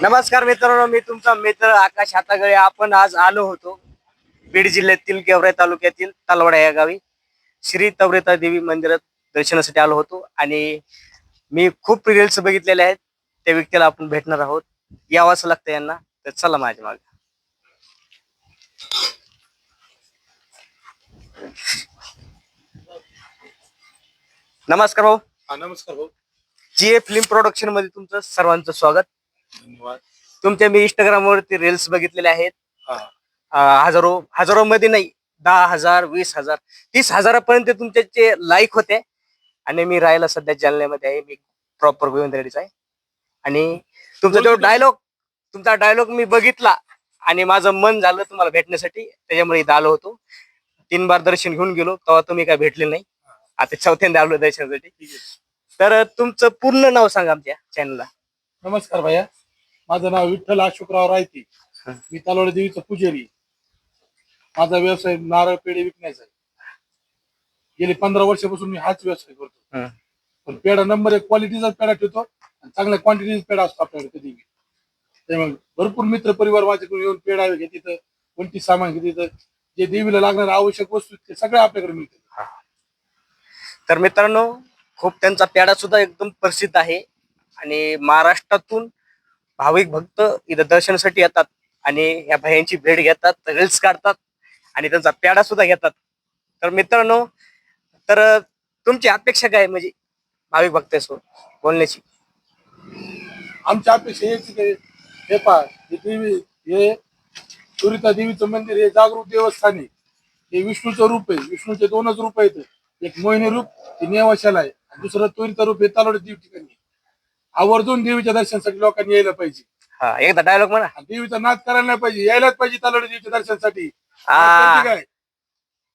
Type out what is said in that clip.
नमस्कार मित्रांनो मी तुमचा मित्र आकाश हातागळे. आपण आज आलो होतो बीड जिल्ह्यातील गेवराई तालुक्यातील तलवाडा या गावी. श्री तवरेता देवी मंदिरात दर्शनासाठी आलो होतो आणि मी खूप रील्स बघितलेले आहेत. त्या व्यक्तीला आपण भेटणार आहोत. यावंच लागतं यांना. तर चला माझ्या मागे. नमस्कार भाऊ. हा नमस्कार भाऊ. जी ए फिल्म प्रोडक्शनमध्ये तुमचं सर्वांचं स्वागत. धन्यवाद. तुमच्या मी इंस्टाग्राम वरती रील्स बघितलेले आहेत. अं, हजारो हजारो मध्ये नाही दहा हजार वीस हजार तीस हजारापर्यंत तुमचे लाईक होते. आणि मी राहायला सध्या जालन्यामध्ये आहे. मी प्रॉपर गोविंदरेडीचा आहे. आणि तुमचा जो डायलॉग तुमचा डायलॉग मी बघितला. आणि माझं मन झालं तुम्हाला भेटण्यासाठी. त्याच्यामुळे इथं आलो होतो. तीन बार दर्शन घेऊन गेलो. तेव्हा तुम्ही काय भेटले नाही. आता चौथ्यांदा आलो दर्शनासाठी. तर तुमचं पूर्ण नाव सांगा आमच्या चॅनलला नमस्कार भैया. माझं नाव विठ्ठल अशोकराव रायती. मी तलवाडी देवीचं पुजारी. माझा व्यवसाय नारळ पेढे विकण्याचा आहे. गेली पंधरा वर्षापासून मी हाच व्यवसाय करतो. पण पेढा नंबर एक क्वालिटीचा पेढा ठेवतो. आणि चांगल्या क्वांटिटीचा पेढा असतो आपल्याकडे कधी त्यामुळे भरपूर मित्र परिवार माझ्याकडून येऊन पेढा घेतात कोणती सामान घेतात जे देवीला लागणारे आवश्यक वस्तू ते सगळे आपल्याकडे मिळतात तर मित्रांनो खूप त्यांचा पेढा सुद्धा एकदम प्रसिद्ध आहे. आणि महाराष्ट्रातून भाविक भक्त इथं दर्शनासाठी येतात आणि या भयांची भेट घेतात रील्स काढतात आणि त्यांचा प्याडा सुद्धा घेतात. तर मित्रांनो तर तुमची अपेक्षा काय आहे म्हणजे भाविक भक्तासोबत बोलण्याची? आमच्या अपेक्षा हेच की हे पहा हे देवी हे सुरिता देवीचं मंदिर हे जागरूक देवस्थान आहे. हे विष्णूचं रूप आहे विष्णूचे दोनच रूप आहेत. एक मोहिनी रूप हे नेवाशाला आहे. आणि दुसरं तुरिता रूप हे तालोडे देव ठिकाणी आहे. आवर्जून देवीच्या दर्शनासाठी लोकांनी यायला पाहिजे. हा एकदा डायलॉग म्हणा. देवीचा नाद करायला नाही पाहिजे. यायलाच पाहिजे तालोड देवीच्या दर्शनासाठी. हा. माहिती काय?